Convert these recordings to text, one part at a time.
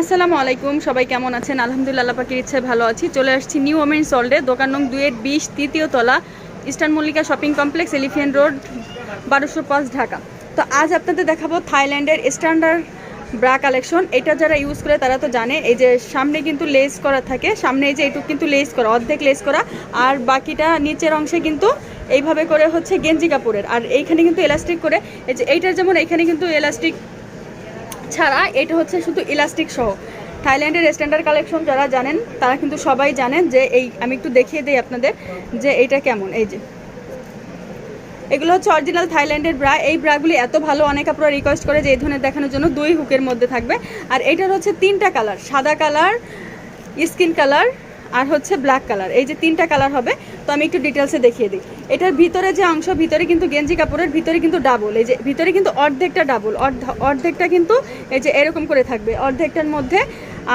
আসসালামু আলাইকুম, সবাই কেমন আছেন? আলহামদুলিল্লাহ, আল্লাহ পাখির ইচ্ছে ভালো আছি। চলে আসছি নিউ ওমেন্স ওয়ার্ল্ডে দোকান নং দুয়ের বিশ, তৃতীয় তলা, Eastern Mallika shopping complex Elephant Road বারোশো পাঁচ, ঢাকা। তো আজ আপনাদের দেখাবো থাইল্যান্ডের স্ট্যান্ডার্ড ব্রা কালেকশন এটা যারা ইউজ করে, তারা তো জানে, এই যে সামনে কিন্তু লেস করা থাকে, সামনে এই যে এইটুকু কিন্তু লেস করা, অর্ধেক লেস করা, আর বাকিটা নিচের অংশে কিন্তু এইভাবে করে হচ্ছে গেঞ্জি কাপড়ের। আর এইখানে কিন্তু এলাস্টিক করে, এই যে এইটার যেমন এইখানে কিন্তু এলাস্টিক ছাড়া এটা হচ্ছে শুধু ইলাস্টিক সহ থাইল্যান্ডের স্ট্যান্ডার্ড কালেকশন যারা জানেন, তারা কিন্তু সবাই জানেন যে এই, আমি একটু দেখিয়ে দিই আপনাদের যে এইটা কেমন, এই যে। এগুলো হচ্ছে অরিজিনাল থাইল্যান্ডের ব্রা এই ব্রাগুলি এত ভালো, অনেক আপনারা রিকোয়েস্ট করে যে এই ধরনের দেখানোর জন্য দুই হুকের মধ্যে থাকবে। আর এটার হচ্ছে তিনটা কালার সাদা কালার স্কিন কালার আর হচ্ছে ব্ল্যাক কালার এই যে তিনটা কালার হবে তো আমি একটু ডিটেলসে দেখিয়ে দিই। এটার ভিতরে যে অংশ ভিতরে কিন্তু গেঞ্জি কাপড়ের ভিতরে কিন্তু ডাবল এই যে ভিতরে কিন্তু অর্ধেকটা ডাবল অর্ধেকটা কিন্তু এই যে এরকম করে থাকবে অর্ধেকটার মধ্যে।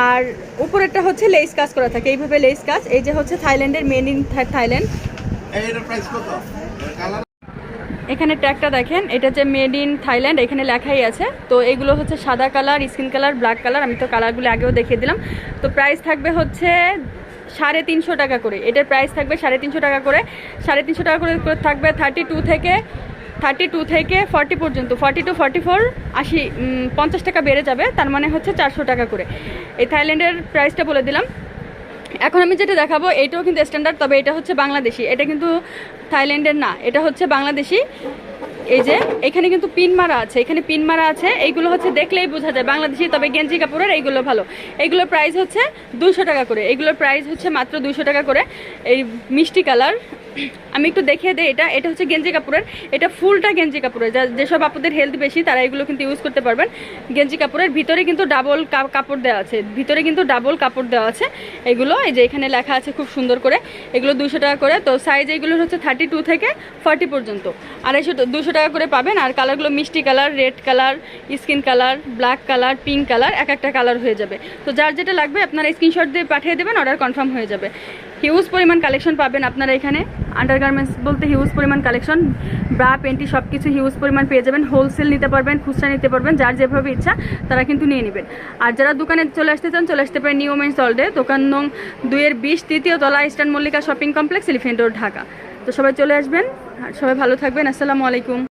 আর উপরেরটা হচ্ছে লেস কাজ করা থাকে। এইভাবে লেস কাজ। এই যে হচ্ছে থাইল্যান্ডের মেন ইন থাইল্যান্ড। এখানে ট্যাগটা দেখেন। এটা যে মেড ইন থাইল্যান্ড। এখানে লেখাই আছে। তো এগুলো হচ্ছে সাদা colour skin colour black colour আমি তো কালারগুলো আগেও দেখিয়ে দিলাম। তো প্রাইস থাকবে হচ্ছে সাড়ে তিনশো টাকা করে। এটার প্রাইস থাকবে সাড়ে তিনশো টাকা করে। সাড়ে তিনশো টাকা করে থাকবে থার্টি টু থেকে থার্টি টু থেকে ফর্টি পর্যন্ত। ফর্টি টু ফর্টি ফোর আশি পঞ্চাশ টাকা বেড়ে যাবে। তার মানে হচ্ছে চারশো টাকা করে। এই থাইল্যান্ডের প্রাইসটা বলে দিলাম। এখন আমি যেটা দেখাবো এটাও কিন্তু স্ট্যান্ডার্ড তবে এটা হচ্ছে বাংলাদেশি। এটা কিন্তু থাইল্যান্ডের না, এটা হচ্ছে বাংলাদেশি। এই যে, এখানে কিন্তু পিন মারা আছে, এখানে পিন মারা আছে, এইগুলো হচ্ছে দেখলেই বোঝা যায় বাংলাদেশি, তবে গেঞ্জি কাপড়ের এইগুলো ভালো। এইগুলোর প্রাইস হচ্ছে দুশো টাকা করে, এগুলোর প্রাইস হচ্ছে মাত্র দুশো টাকা করে। এই মিষ্টি কালার, আমি একটু দেখিয়ে দিই এটা এটা হচ্ছে গেঞ্জি কাপড়ের, এটা ফুলটা গেঞ্জি কাপড়ের, যা, যেসব আপুদের হেলথ বেশি, তারা এগুলো কিন্তু ইউজ করতে পারবেন। গেঞ্জি কাপড়ের ভিতরে কিন্তু ডাবল কাপড় দেওয়া আছে, ভিতরে কিন্তু ডাবল কাপড় দেওয়া আছে। এগুলো, এই যে এখানে লেখা আছে খুব সুন্দর করে, এগুলো দুশো টাকা করে, তো সাইজ এগুলো হচ্ছে থার্টি টু থেকে ফর্টি পর্যন্ত, আড়াইশো দুশো টাকা করে পাবেন আর কালারগুলো মিষ্টি colour, red colour, skin colour, black colour, pink colour, এক একটা কালার হয়ে যাবে। তো যার যেটা লাগবে আপনারা স্ক্রিনশট দিয়ে পাঠিয়ে দেবেন অর্ডার কনফার্ম হয়ে যাবে। হিউজ পরিমাণ কালেকশন পাবেন আপনারা এখানে। আন্ডারগার্মেন্টস বলতে হিউজ পরিমাণ কালেকশন ব্রা পেন্টি সব কিছু হিউজ পরিমাণ পেয়ে যাবেন। হোলসেল নিতে পারবেন, খুচরা নিতে পারবেন, যার যেভাবে ইচ্ছা তারা কিন্তু নিয়ে নেবেন। আর যারা দোকানে চলে আসতে চান, চলে আসতে পারেন নিউ মেন্স অলডে দোকান নং দুইয়ের বিশ, তৃতীয় তলা Eastern Mallika shopping complex Elephant Road Dhaka. তো সবাই চলে আসবেন, আর সবাই ভালো থাকবেন। আসসালামু আলাইকুম।